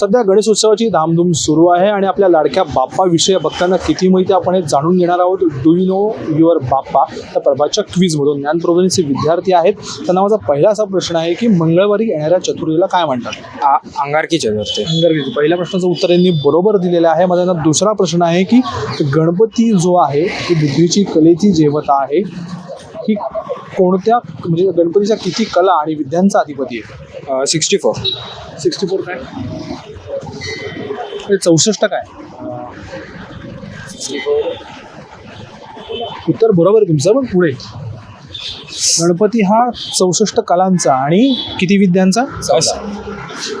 सध्या गणेश उत्सवाची धामधूम सुरू आहे आणि आपल्या लाडक्या बाप्पाविषयी बघताना किती माहिती आपण हे जाणून घेणार आहोत. Do you know your Bappa? त्या प्रभाच्या क्वीजमधून ज्ञान प्रबोधिनीचे विद्यार्थी आहेत. त्यांना माझा पहिला असा प्रश्न आहे की मंगळवारी येणाऱ्या चतुर्थीला काय म्हणतात? आ- अंगारकी चतुर्थी. अंगरवेदी पहिल्या प्रश्नाचं उत्तर यांनी बरोबर दिलेलं आहे. माझा दुसरा प्रश्न आहे की गणपती जो आहे ही बुद्धीची कलेची जेवता आहे ही कोणत्या म्हणजे गणपतीच्या किती कला आणि विद्यांचा अधिपती आहे? सिक्स्टी फोर सिक्स्टी फोर काय चौसष्ट काय? उत्तर बरोबर आहे तुमचं पण पुढे. गणपती हा चौसष्ट कलांचा आणि किती विद्यांचा?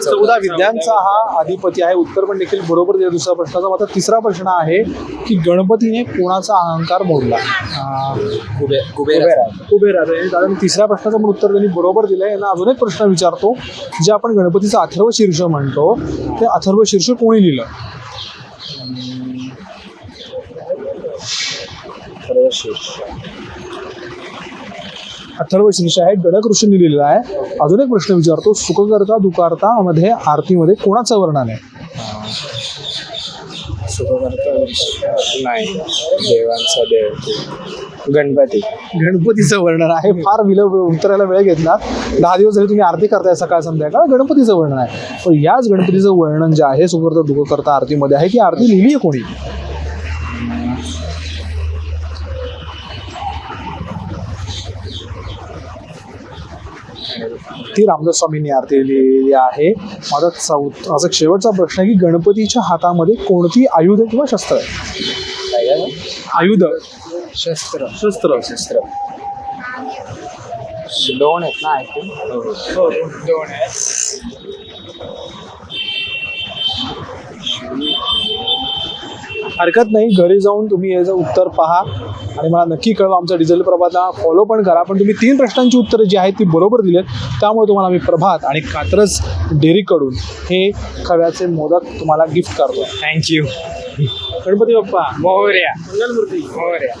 चौदा. विद्यांचा हा अधिपती आहे. उत्तर पण देखील बरोबर दिलं दुसऱ्या प्रश्नाचा. मात्र तिसरा प्रश्न आहे की गणपतीने कोणाचा अहंकार मोडला? अं, कुबेर कुबेर कुबेराचा दादा तिसऱ्या प्रश्नाचं पण उत्तर त्यांनी बरोबर दिलं आहे यांना अजून एक प्रश्न विचारतो जे आपण गणपतीचं अथर्व शीर्ष म्हणतो ते अथर्व शीर्ष कोणी लिहिलं? अथर्व शीर्ष आहे गणक ऋषींनी लिहिलेला आहे. अजून एक प्रश्न विचारतो. सुखकर्ता दुकारता मध्ये आरतीमध्ये कोणाचं वर्णन आहे? नाही. देवांचा देव. गणपती. गणपतीचं वर्णन आहे. फार विल उत्तराला वेळ घेतला दहा दिवस जरी तुम्ही आरती करताय सकाळ संध्याकाळ गणपतीचं वर्णन आहे. पण याच गणपतीचं वर्णन जे आहे सुखकर्ता दुःखकर्ता आरतीमध्ये आहे की आरती लिहिली आहे कोणी? ती रामदास स्वामींनी आरती लिहिलेली आहे. माझा चौ माझा शेवटचा प्रश्न आहे की गणपतीच्या हातामध्ये कोणती आयुध किंवा शस्त्र आहे? आयुध. शस्त्र. शस्त्र. शस्त्र. दोन आहेत ना थिंक दोन आहेत. हरकत नाही. घरी जाऊन तुम्ही याचं उत्तर पहा आणि मला नक्की कळवा आमचा डिझेल प्रभातला. फॉलो पण करा पण तुम्ही तीन प्रश्नांची उत्तरं जी आहेत ती बरोबर दिलेत. त्यामुळे तुम्हाला मी प्रभात आणि कात्रज डेअरीकडून हे खव्याचे मोदक तुम्हाला गिफ्ट करतो. थँक्यू गणपती बाप्पा मोहऱ्या. मंगलमूर्ती. मोहऱ्या.